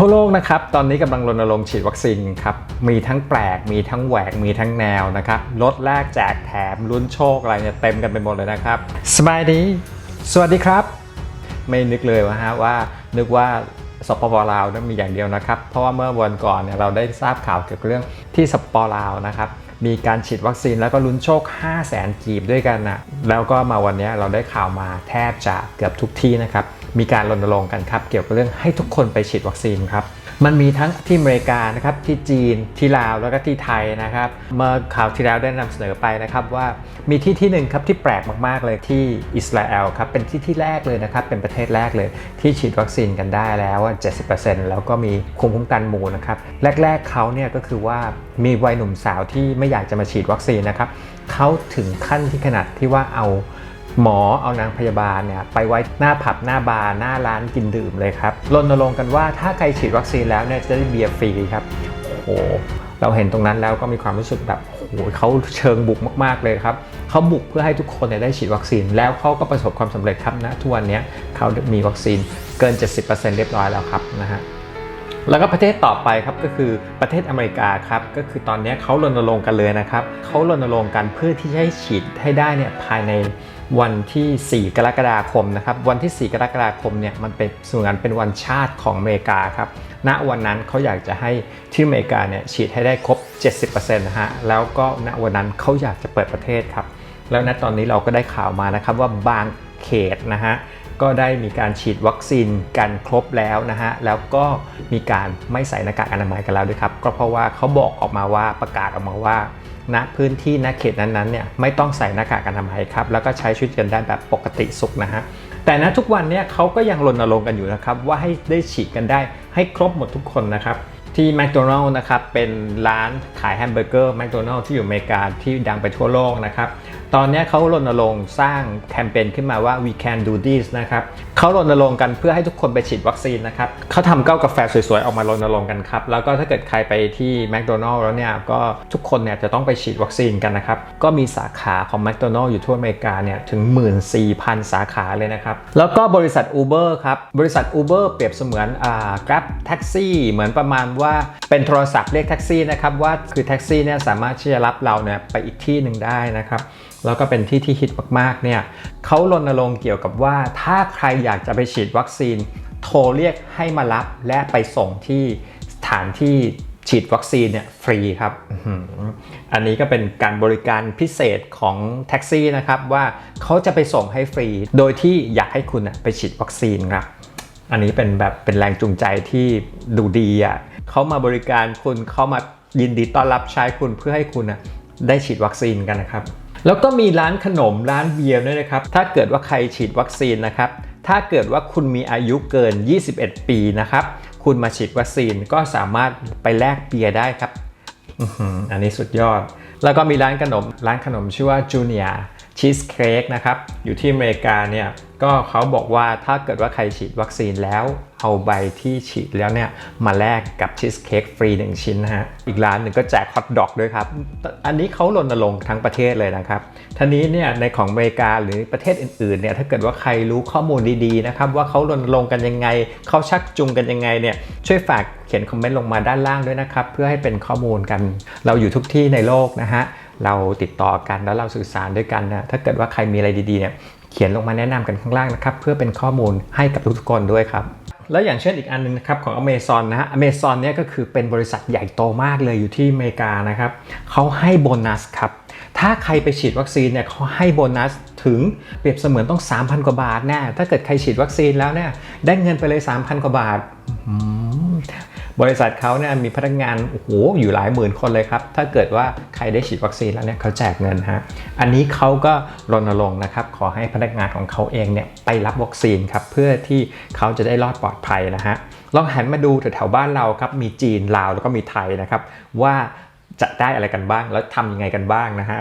ทั่วโลกนะครับ ตอนนี้กำลังรณรงค์ฉีดวัคซีนครับ มีทั้งแปลก มีทั้งแหวก มีทั้งแนวนะครับ ลดแลกแจกแถมลุ้นโชคอะไรเนี่ยเต็มกันไปหมดเลยนะครับ สบายดี สวัสดีครับ ไม่นึกเลยว่าฮะว่านึกว่าสปปลาวนั้นมีอย่างเดียวนะครับ เพราะว่าเมื่อวันก่อนเนี่ยเราได้ทราบข่าวเกี่ยวกับเรื่องที่สปปลาวนะครับ มีการฉีดวัคซีนแล้วก็ลุ้นโชค 5 0 0แสนกีบด้วยกันนะแล้วก็มาวันนี้เราได้ข่าวมาแทบจะเกือบทุกที่นะครับ มีการรณรงค์กันครับ เกี่ยวกับเรื่องให้ทุกคนไปฉีดวัคซีนครับมันมีทั้งที่อเมริกานะครับที่จีนที่ลาวแล้วก็ที่ไทยนะครับเมื่อข่าวที่แล้วได้นำเสนอไปนะครับว่ามีที่ที่หนึ่งครับที่แปลกมากๆเลยที่อิสราเอลครับเป็นที่ที่แรกเลยนะครับเป็นประเทศแรกเลย ที่ฉีดวัคซีนกันได้แล้ว 70%แล้วก็มีภูมิคุ้มกันหมู่นะครับแรกๆเขาเนี่ยก็คือว่า มีวัยหนุ่มสาวที่ไม่อยากจะมาฉีดวัคซีนนะครับเขาถึงขั้นที่ขนาดที่ว่าเอาหมอเอานางพยาบาลเนี่ยไปไว้หน้าผับหน้าบาร์หน้าร้านกินดื่มเลยครับรณรงค์กันว่าถ้าใครฉีดวัคซีนแล้วเนี่ยจะได้เบียร์ฟรีครับโอ้เราเห็นตรงนั้นแล้วก็มีความรู้สึกแบบโอ้เขาเชิงบุกมากๆเลยครับเขาบุกเพื่อให้ทุกคนได้ฉีดวัคซีน แล้วเขาก็ประสบความสำเร็จครับนะทุกวันนี้เขามีวัคซีนเกิน 70%เรียบร้อยแล้วครับนะฮะ แล้วก็ประเทศต่อไปครับก็คือประเทศอเมริกาครับก็คือตอนนี้เขารณรงค์กันเลยนะครับเขารณรงค์กันเพื่อที่จะให้ฉีดให้ได้เนี่ยภายในวันที่ 4 กรกฎาคมนะครับวันที่ 4 กรกฎาคมเนี่ยมันเป็นส่วนงานเป็นวันชาติของอเมริกาครับณวันนั้นเขาอยากจะให้ที่อเมริกาเนี่ยฉีดให้ได้ครบ 70%นะฮะแล้วก็ณวันนั้นเขาอยากจะเปิดประเทศครับแล้วณตอนนี้เราก็ได้ข่าวมานะครับว่าบางเขตนะฮะ ก็ได้มีการฉีดวัคซีนกันครบแล้วนะฮะ แล้วก็มีการไม่ใส่หน้ากากอนามัยกันแล้วด้วยครับ ก็เพราะว่าเขาบอกออกมาว่าประกาศออกมาว่าณพื้นที่ณเขตนั้นๆเนี่ยไม่ต้องใส่หน้ากากอนามัยครับ แล้วก็ใช้ชีวิตกันได้แบบปกติสุขนะฮะแต่ณทุกวันเนี่ยเขาก็ยังรณรงค์กันอยู่นะครับว่าให้ได้ฉีดกันได้ให้ครบหมดทุกคนนะครับ ที่แมคโดนัลล์นะครับเป็นร้านขายแฮมเบอร์เกอร์แมคโดนัลล์ที่อยู่อเมริกาที่ดังไปทั่วโลกนะครับตอนนี้เขารณรงค์สร้างแคมเปญขึ้นมาว่า we can do this นะครับเขารณรงค์กันเพื่อให้ทุกคนไปฉีดวัคซีนนะครับเขาทำเก้ากาแฟสวยๆ ออกมารณรงค์กันครับ แล้วก็ถ้าเกิดใครไปที่แมคโดนัลล์แล้วเนี่ยก็ทุกคนเนี่ยจะต้องไปฉีดวัคซีนกันนะครับ ก็มีสาขาของแมคโดนัลล์อยู่ทั่วอเมริกาเนี่ยถึง 14,000 สาขาเลยนะครับ แล้วก็บริษัท Uber ครับ บริษัท Uber เปรียบเสมือนอ่า Grab Taxi เหมือนประมาณว่าเป็นโทรศัพท์เรียกแท็กซี่นะครับว่าคือแท็กซี่เนี่ยสามารถที่จะรับเราเนี่ยไปอีกที่หนึ่งได้นะครับแล้วก็เป็นที่ที่ฮิตมากๆเนี่ยเขารณรงค์เกี่ยวกับว่าถ้าใครอยากจะไปฉีดวัคซีน โทรเรียกให้มารับและไปส่งที่สถานที่ฉีดวัคซีนเนี่ยฟรีครับ อันนี้ก็เป็นการบริการพิเศษของแท็กซี่นะครับว่าเขาจะไปส่งให้ฟรี โดยที่อยากให้คุณไปฉีดวัคซีนครับ อันนี้เป็นแบบเป็นแรงจูงใจที่ดูดีอะ เขามาบริการคุณเขามายินดีต้อนรับใช้คุณเพื่อให้คุณนะได้ฉีดวัคซีนกันนะครับ แล้วก็มีร้านขนมร้านเบียร์ด้วยนะครับ ถ้าเกิดว่าใครฉีดวัคซีนนะครับ ถ้าเกิดว่าคุณมีอายุเกิน 21 ปีนะครับ คุณมาฉีดวัคซีนก็สามารถไปแลกเบียร์ได้ครับอื้อหืออันนี้สุดยอด แล้วก็มีร้านขนม ร้านขนมชื่อว่าจูเนียชีสเค้กนะครับ อยู่ที่อเมริกาเนี่ย ก็เขาบอกว่าถ้าเกิดว่าใครฉีดวัคซีนแล้ว เอาใบที่ฉีดแล้วเนี่ยมาแลกกับชีสเค้กฟรี 1 ชิ้นนะฮะ อีกร้านหนึ่งก็แจกฮอทดอกด้วยครับ อันนี้เขารณรงค์ทั้งประเทศเลยนะครับทีนี้เนี่ยในของอเมริกาหรือประเทศอื่นๆเนี่ยถ้าเกิดว่าใครรู้ข้อมูลดีๆนะครับว่าเขารณรงค์กันยังไง เขาชักจูงกันยังไงเนี่ยช่วยฝากเขียนคอมเมนต์ลงมาด้านล่างด้วยนะครับ เพื่อให้เป็นข้อมูลกัน เราอยู่ทุกที่ในโลกนะฮะเราติดต่อกันแล้วเราสื่อสารด้วยกันนะถ้าเกิดว่าใครมีอะไรดีๆเนี่ยเขียนลงมาแนะนำกันข้างล่างนะครับ เพื่อเป็นข้อมูลให้กับทุกๆคนด้วยครับ แล้วอย่างเช่นอีกอันหนึงนะครับของ Amazon นะฮะ Amazon เนี่ยก็คือเป็นบริษัทใหญ่โตมากเลยอยู่ที่อเมริกานะครับเขาให้โบนัสครับ ถ้าใครไปฉีดวัคซีนเนี่ยเขาให้โบนัสถึงเปรียบเสมือนต้อง 3,000 กว่าบาทแน่ถ้าเกิดใครฉีดวัคซีนแล้วเนี่ยได้เงินไปเลย 3,000 กว่าบาท บริษัทเขาเนี่ยมีพนักงานโอ้โหอยู่หลายหมื่นคนเลยครับ ถ้าเกิดว่าใครได้ฉีดวัคซีนแล้วเนี่ยเขาแจกเงินฮะ อันนี้เขาก็รณรงค์นะครับ ขอให้พนักงานของเขาเองเนี่ยไปรับวัคซีนครับ เพื่อที่เขาจะได้รอดปลอดภัยนะฮะ ลองหันมาดูแถวๆบ้านเราครับ มีจีน ลาว แล้วก็มีไทยนะครับ ว่าจะได้อะไรกันบ้าง แล้วทำยังไงกันบ้างนะฮะ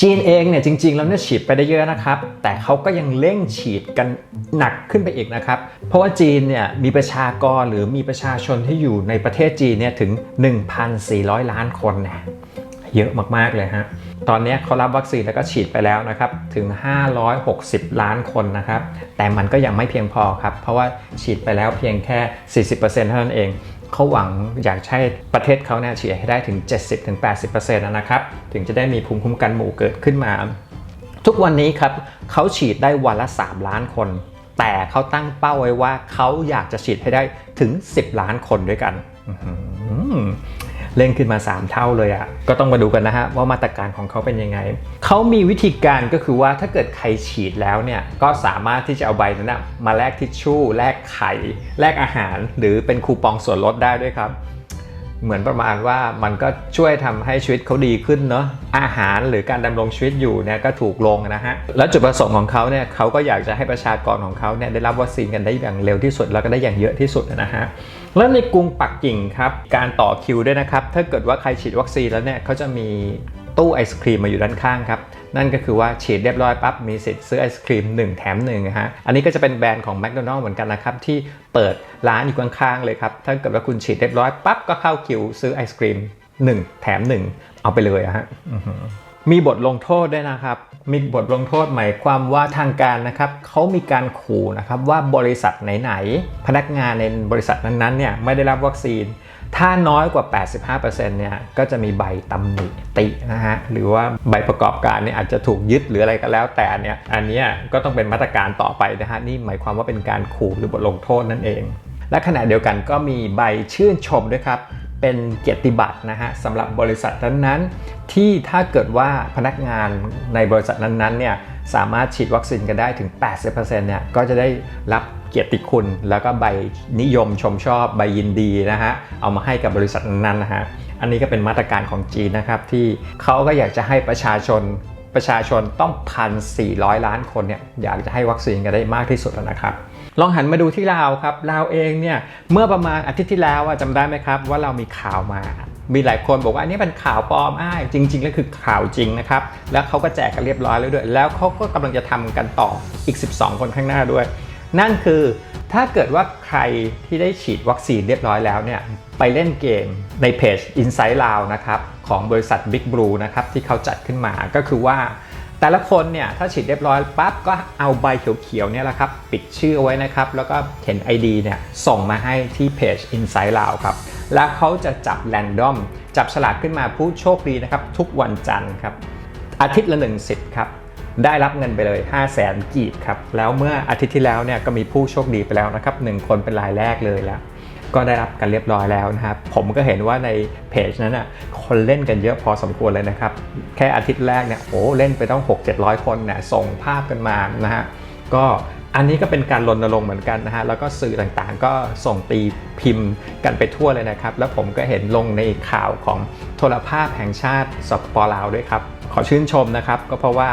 จีนเองเนี่ยจริงๆแล้วเนี่ยฉีดไปได้เยอะนะครับ แต่เขาก็ยังเร่งฉีดกันหนักขึ้นไปอีกนะครับ เพราะว่าจีนเนี่ยมีประชากรหรือมีประชาชนที่อยู่ในประเทศจีนเนี่ยถึง 1,400 ล้านคนนะเยอะมากๆเลยฮะตอนนี้เขารับวัคซีนแล้วก็ฉีดไปแล้วนะครับถึง 560 ล้านคนนะครับแต่มันก็ยังไม่เพียงพอครับ เพราะว่าฉีดไปแล้วเพียงแค่ 40%เท่านั้นเอง เขาหวังอยากใช้ประเทศเขาเนี่ยฉีดให้ได้ถึง 70-80%นะครับ ถึงจะได้มีภูมิคุ้มกันหมู่เกิดขึ้นมา ทุกวันนี้ครับเขาฉีดได้วันละ 3 ล้านคน แต่เขาตั้งเป้าไว้ว่าเขาอยากจะฉีดให้ได้ถึง 10 ล้านคนด้วยกัน เร่งขึ้นมา 3 เท่าเลยอะ่ะก็ต้องมาดูกันนะฮะว่ามาตรการของเขาเป็นยังไงเขามีวิธีการก็คือว่าถ้าเกิดใครฉีดแล้วเนี่ยก็สามารถที่จะเอาใบนั้นนะมาแลกทิชชู่แลกไข่แลกอาหาร หรือเป็นคูปองส่วนลดได้ด้วยครับ เหมือนประมาณว่ามันก็ช่วยทำให้ชีวิตเขาดีขึ้นเนาะอาหารหรือการดำรงชีวิตอยู่เนี่ยก็ถูกลงนะฮะแล้วจุดประสงค์ของเขาเนี่ยเขาก็อยากจะให้ประชากรของเขาเนี่ยได้รับวัคซีนกันได้อย่างเร็วที่สุดแล้วก็ได้อย่างเยอะที่สุดนะฮะแล้วในกรุงปักกิ่งครับการต่อคิวด้วยนะครับถ้าเกิดว่าใครฉีดวัคซีนแล้วเนี่ยเขาจะมีตู้ไอศครีมมาอยู่ด้านข้างครับ นั่นก็คือว่าฉีดเรียบร้อยปั๊บมีสิทธิ์ซื้อไอศครีม 1 แถม1นะฮะอันนี้ก็จะเป็นแบรนด์ของแม d โดนัล s เหมือนกันนะครับที่เปิดร้านอยู่ข้างๆเลยครับถ้าเกิดว่าคุณฉีดเรียบร้อยปั๊บก็เข้าคิวซื้อไอศครีม 1 แถม 1 เอาไปเลยอะฮะ มีบทลงโทษด้วยนะครับ มีบทลงโทษหมายความว่าทางการนะครับเขามีการขู่นะครับว่าบริษัทไหนๆพนักงานในบริษัทนั้นๆเนี่ยไม่ได้รับวัคซีน ถ้าน้อยกว่า 85%เนี่ยก็จะมีใบตำหนิตินะฮะหรือว่าใบประกอบการเนี่ยอาจจะถูกยึดหรืออะไรก็แล้วแต่เนี่ยอันนี้ก็ต้องเป็นมาตรการต่อไปนะฮะนี่หมายความว่าเป็นการขู่หรือบทลงโทษนั่นเอง และขณะเดียวกันก็มีใบชื่นชมด้วยครับ เป็นเกียรติบัตรนะฮะสำหรับบริษัทนั้นๆ ที่ถ้าเกิดว่าพนักงานในบริษัทนั้นๆเนี่ยสามารถฉีดวัคซีนกันได้ถึง 80%เนี่ยก็จะได้รับเกียรติคุณ แล้วก็ใบนิยมชมชอบใบยินดีนะฮะเอามาให้กับบริษัทนั้นนะฮะอันนี้ก็เป็นมาตรการของจีนนะครับที่เขาก็อยากจะให้ประชาชนประชาชนต้องพัน400 ล้านคนเนี่ยอยากจะให้วัคซีนกันได้มากที่สุดนะครับ ลองหันมาดูที่ลาวครับลาวเองเนี่ยเมื่อประมาณอาทิตย์ที่แล้วอะจำได้ไหมครับ ว่าเรามีข่าวมา มีหลายคนบอกว่าอันนี้เป็นข่าวปลอมอ้ายจริง ๆ แล้วคือข่าวจริงนะครับแล้วเขาก็แจกกันเรียบร้อยแล้วด้วย แล้วเขาก็กำลังจะทำกันต่ออีก 12 คนข้างหน้าด้วย นั่นคือถ้าเกิดว่าใครที่ได้ฉีดวัคซีนเรียบร้อยแล้วเนี่ยไปเล่นเกมในเพจ Inside l a o นะครับของบริษัท Big Blue นะครับที่เขาจัดขึ้นมาก็คือว่า แต่ละคนเนี่ยถ้าฉีดเรียบร้อยปั๊บก็เอาใบเขียวๆเนี่ยแหละครับปิดชื่อไว้นะครับ แล้วก็เขียน ID เนี่ยส่งมาให้ที่เพจ Inside l a o ครับ แล้วเขาจะจับแรนดอมจับฉลากขึ้นมาผู้โชคดีนะครับ ทุกวันจันทร์ครับ อาทิตย์ละหนึ่งสิทธิ์ครับ ได้รับเงินไปเลย 5 0 0แสนกีบครับ แล้วเมื่ออาทิตย์ที่แล้วเนี่ยก็มีผู้โชคดีไปแล้วนะครับหนึ่งคนเป็นรายแรกเลยแล้ว ก็ได้รับกันเรียบร้อยแล้วนะครับ ผมก็เห็นว่าในเพจนั้นน่ะคนเล่นกันเยอะพอสมควรเลยนะครับ แค่อาทิตย์แรกเนี่ยโอ้เล่นไปต้อง 6 700 คนเนี่ยส่งภาพกันมานะฮะก็อันนี้ก็เป็นการรณรงค์เหมือนกันนะฮะ แล้วก็สื่อต่างๆ ก็ส่งตีพิมพ์กันไปทั่วเลยนะครับ แล้วผมก็เห็นลงในข่าวของโทรภาพแห่งชาติสปปลาวด้วยครับ ขอชื่นชมนะครับ ก็เพราะว่า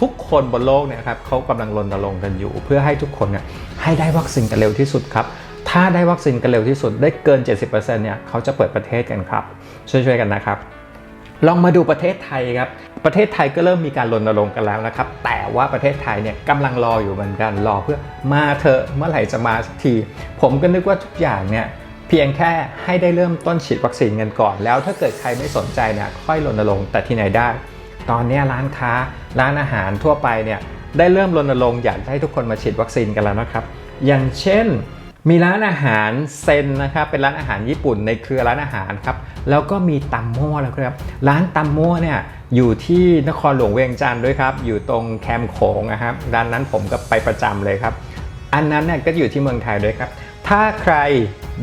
ทุกคนบนโลกเนี่ยครับเขากำลังรณรงค์กันอยู่ เพื่อให้ทุกคนเนี่ยให้ได้วัคซีนกันเร็วที่สุดครับ ถ้าได้วัคซีนกันเร็วที่สุดได้เกิน 70%เนี่ยเขาจะเปิดประเทศกันครับ ช่วยๆกันนะครับ ลองมาดูประเทศไทยครับ ประเทศไทยก็เริ่มมีการรณรงค์กันแล้วนะครับ แต่ว่าประเทศไทยเนี่ยกำลังรออยู่เหมือนกันรอเพื่อมาเถอะเมื่อไหร่จะมาสักที ผมก็นึกว่าทุกอย่างเนี่ยเพียงแค่ให้ได้เริ่มต้นฉีดวัคซีนกันก่อน แล้วถ้าเกิดใครไม่สนใจเนี่ยค่อยรณรงค์แต่ที่ไหนได้ ตอนนี้ร้านค้าร้านอาหารทั่วไปเนี่ยได้เริ่มรณรงค์อยากให้ทุกคนมาฉีดวัคซีนกันแล้วนะครับ อย่างเช่น มีร้านอาหารเซนนะครับเป็นร้านอาหารญี่ปุ่นในเครือร้านอาหารครับแล้วก็มีตำโม่แล้วครับร้านตำโม่เนี่ยอยู่ที่นครหลวงเวียงจันทร์ด้วยครับอยู่ตรงแคมป์โขงนะครับร้านนั้นผมก็ไปประจำเลยครับ อันนั้นเนี่ยก็อยู่ที่เมืองไทยด้วยครับถ้าใคร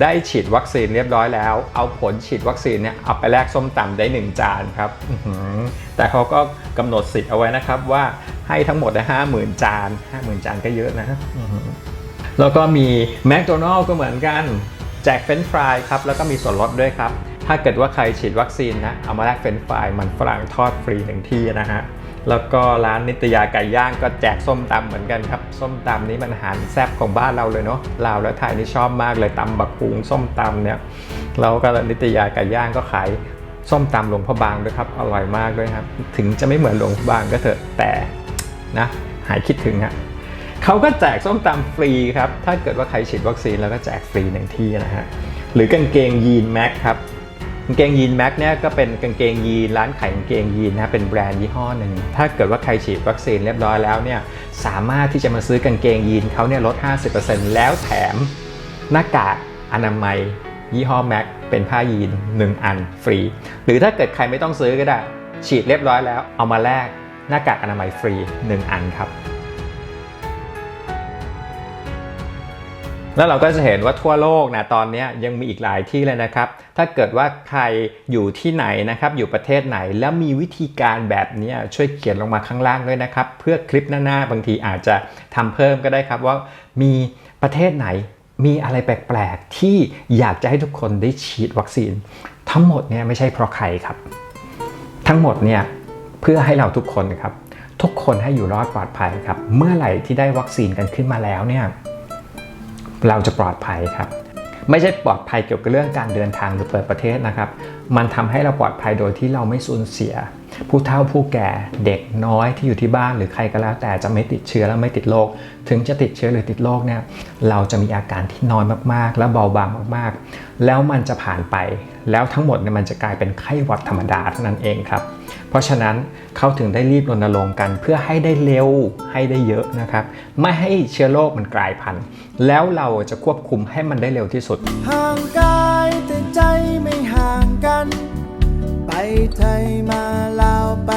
ได้ฉีดวัคซีนเรียบร้อยแล้ว เอาผลฉีดวัคซีนเนี่ยเอาไปแลกส้มตำได้ 1 จานครับแต่เขาก็กำหนดสิทธิ์เอาไว้นะครับว่าให้ทั้งหมดได้ห้าหมื่นจานห้าหมื่นจานก็เยอะนะ แล้วก็มีแม d โดนัล s ก็เหมือนกัน แจกเฟรนช์ฟรายครับ แล้วก็มีส่วนลดด้วยครับ ถ้าเกิดว่าใครฉีดวัคซีนนะ เอามาแลกเฟรนช์ฟรายมันฝรั่งทอดฟรีหนึ่งที่นะฮะ แล้วก็ร้านนิตยาไก่ย่างก็แจกส้มตำเหมือนกันครับ ส้มตำนี้มันอาหารแซ่บของบ้านเราเลยเนาะลาวและไทยนี่ชอบมากเลยตำบักกุงส้มตำเนี่ยแล้วก็นิตยาไก่ย่างก็ขายส้มตำหลวงพระบางด้วยครับ อร่อยมากด้วยครับ ถึงจะไม่เหมือนหลวงพระบางก็เถอะแต่นะหายคิดถึงฮะ เขาก็แจกส้มตำฟรีครับ ถ้าเกิดว่าใครฉีดวัคซีนแล้วก็แจกฟรีหนึ่งที่นะฮะ หรือกางเกงยีนแม็กครับ กางเกงยีนแม็กเนี่ยก็เป็นกางเกงยีนร้านขายกางเกงยีนนะเป็นแบรนด์ยี่ห้อหนึ่ง ถ้าเกิดว่าใครฉีดวัคซีนเรียบร้อยแล้วเนี่ย สามารถที่จะมาซื้อกางเกงยีนเขาเนี่ยลด 50%แล้วแถมหน้ากากอนามัยยี่ห้อแม็กเป็นผ้ายีน 1 อันฟรี หรือถ้าเกิดใครไม่ต้องซื้อก็ได้ ฉีดเรียบร้อยแล้วเอามาแลกหน้ากากอนามัยฟรี 1 อันครับ แล้วเราก็จะเห็นว่าทั่วโลกนะตอนนี้ยังมีอีกหลายที่เลยนะครับ ถ้าเกิดว่าใครอยู่ที่ไหนนะครับ อยู่ประเทศไหนแล้วมีวิธีการแบบนี้ช่วยเขียนลงมาข้างล่างด้วยนะครับ เพื่อคลิปหน้าๆบางทีอาจจะทำเพิ่มก็ได้ครับว่ามีประเทศไหนมีอะไรแปลกๆ ที่อยากจะให้ทุกคนได้ฉีดวัคซีน ทั้งหมดเนี่ยไม่ใช่เพราะใครครับ ทั้งหมดเนี่ยเพื่อให้เราทุกคนครับ ทุกคนให้อยู่รอดปลอดภัยครับ เมื่อไหร่ที่ได้วัคซีนกันขึ้นมาแล้วเนี่ย เราจะปลอดภัยครับ ไม่ใช่ปลอดภัยเกี่ยวกับเรื่องการเดินทางหรือเปิดประเทศนะครับ มันทำให้เราปลอดภัยโดยที่เราไม่สูญเสีย ผู้เฒ่าผู้แก่เด็กน้อยที่อยู่ที่บ้านหรือใครก็แล้ว แต่จะไม่ติดเชื้อและไม่ติดโรคถึงจะติดเชื้อหรือติดโรคเนี่ยเราจะมีอาการที่น้อยมากๆ และเบาบางมากๆ แล้วมันจะผ่านไป แล้วทั้งหมดเนี่ยมันจะกลายเป็นไข้หวัดธรรมดาเท่านั้นเองครับ ราะฉะนั้นเขาถึงได้รีบรณรงค์กันเพื่อให้ได้เร็วให้ได้เยอะนะครับ ไม่ให้เชื้อโรคมันกลายพันธุ์ แล้วเราจะควบคุมให้มันได้เร็วที่สุด ห่างกายแต่ใจไม่ห่างกัน ไปไทยมาลาวไป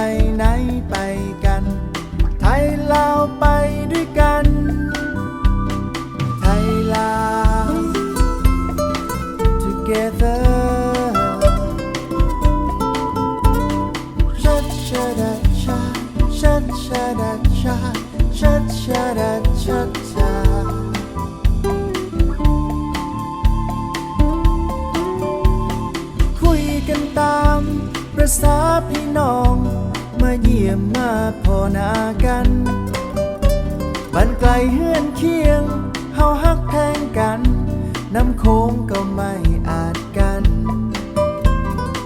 น้ำโค้งก็ไม่อาจกัน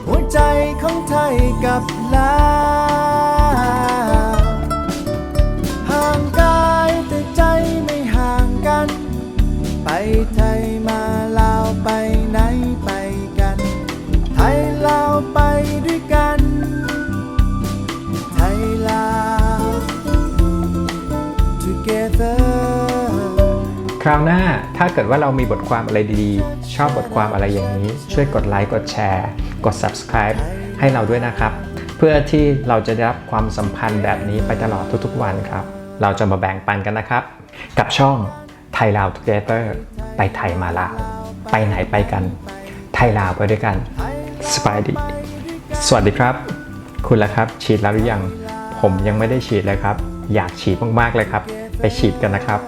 หัวใจของไทยกับลาว คราวหน้าถ้าเกิดว่าเรามีบทความอะไรดีๆ ชอบบทความอะไรอย่างนี้ ช่วยกดไลค์กดแชร์กด subscribe ให้เราด้วยนะครับ เพื่อที่เราจะได้รับความสัมพันธ์แบบนี้ไปตลอดทุกๆวันครับ เราจะมาแบ่งปันกันนะครับ กับช่องไทยลาว Together ไปไทยมาลาวไปไหนไปกัน ไทยลาวไปด้วยกันสบายดีสวัสดีครับ คุณละครับ ฉีดแล้วหรือยัง ผมยังไม่ได้ฉีดเลยครับ อยากฉีดมากๆเลยครับ ไปฉีดกันนะครับ